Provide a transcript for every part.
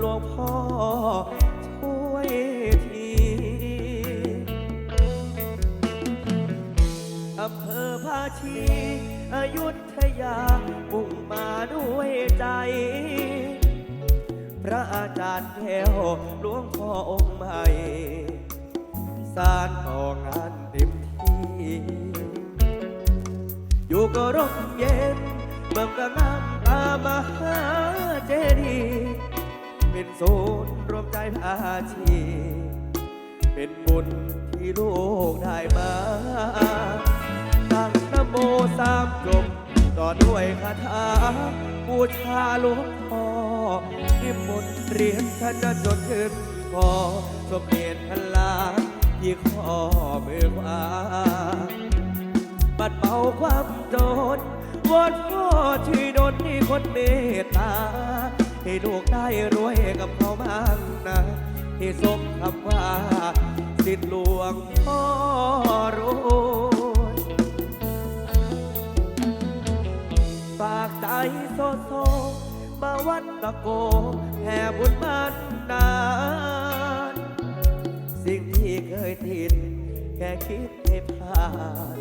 หลวงพ่อช่วยทีอำเภอภาชี อยุธยาบุ่งมาด้วยใจ พระอาจารย์แก้วหลวงพ่อองค์ใหม่สานต่องานเต็มที่ อยู่ก็ร่มเย็นเบิ่มก็น้ำตามาหาเจดีย์ เป็นศูนย์รวมใจพาชีเป็นบุญที่ลูกได้มาตั้งนโมสามจบต่อด้วยคาถาบูชาหลวงพ่อนิมนต์เรียนท่านจนขึ้นคอสมเด็จพระลานที่ข้อมือขวาปัดเป่าความโจรวอนพ่อช่วยดลให้คนเมตตา ให้ลูกได้รวยกับเขาบ้างนะให้สมคำว่า สิทธิหลวงพ่อรวยฝากใจโซโซมาวัดตะโกแห่บุญมันนาน สิ่งที่เคยทินแค่คิดให้ผ่าน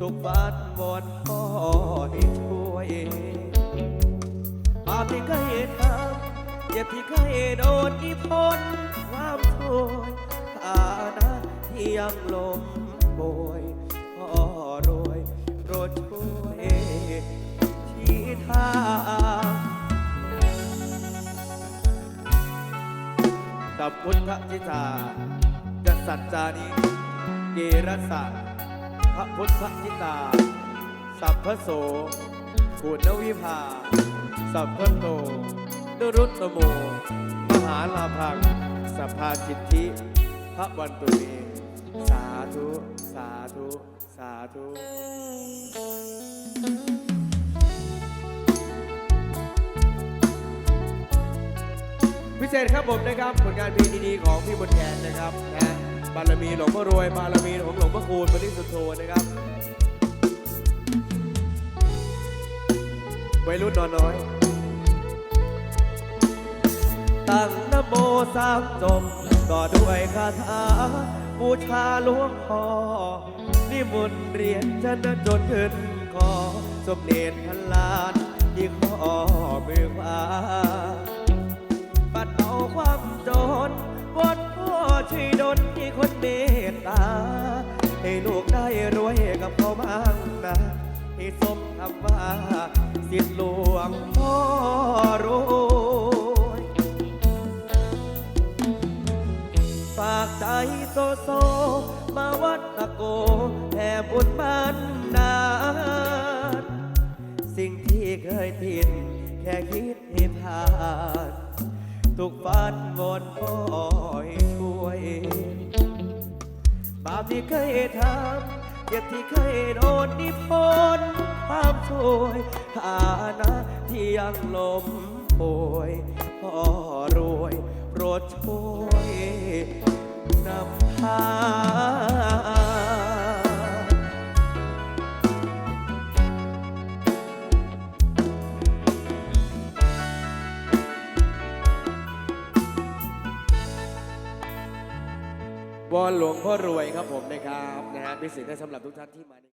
ทุกบ้านวอนพ่อให้ช่วย ที่เคยทำเจ็บที่เคยโดนอิทธนความช่วยฐานะที่ยังลมป่วยพ่อรวยโปรดช่วยชี้ทางกับพุทธจิตาจะสัจจานิเกรสะพระพุทธจิตา สัพพโสกุณวิภา สัพพโตนรุตโม มหาลาภังสภาจิตทิพระวันตุเมสาธุ สาธุ สาธุพิเศษครับผมนะครับ ผลงานเพลงดีๆของพี่บนแคนนะครับนะบารมีหลวงพ่อรวยบารมีของหลวงพ่อคูณปริสุทธโธนะครับ วัยรุ่นนอนน้อย ตั้งนโมสามจบ ต่อด้วยคาถา บูชาหลวงพ่อนิมนต์เรียนฉันจนขึ้นคอสมเด็จพันลานที่ขอมือขวาปัดเอาความจนวอนพ่อช่วยดลที่คนเมตตา ให้ลูกได้รวยกับเขาบ้างนะ ให้สมคำว่า สิทธิหลวงพ่อรวยฝากใจโซโซ มาวัดตะโกแผ่บุญบ้านนานสิ่งที่เคยทินแค่คิดให้ผ่านทุกฝันวอนพ่อให้ช่วย บาปที่เคยทำเจ็บที่เคยโดนนิพนธ์ ความช่วยฐานะที่ยังลมป่วยพ่อรวยโปรดช่วยนำพาวอนหลวงพ่อรวยครับผมนะครับนะฮะพิเศษให้สำหรับทุกท่านที่มา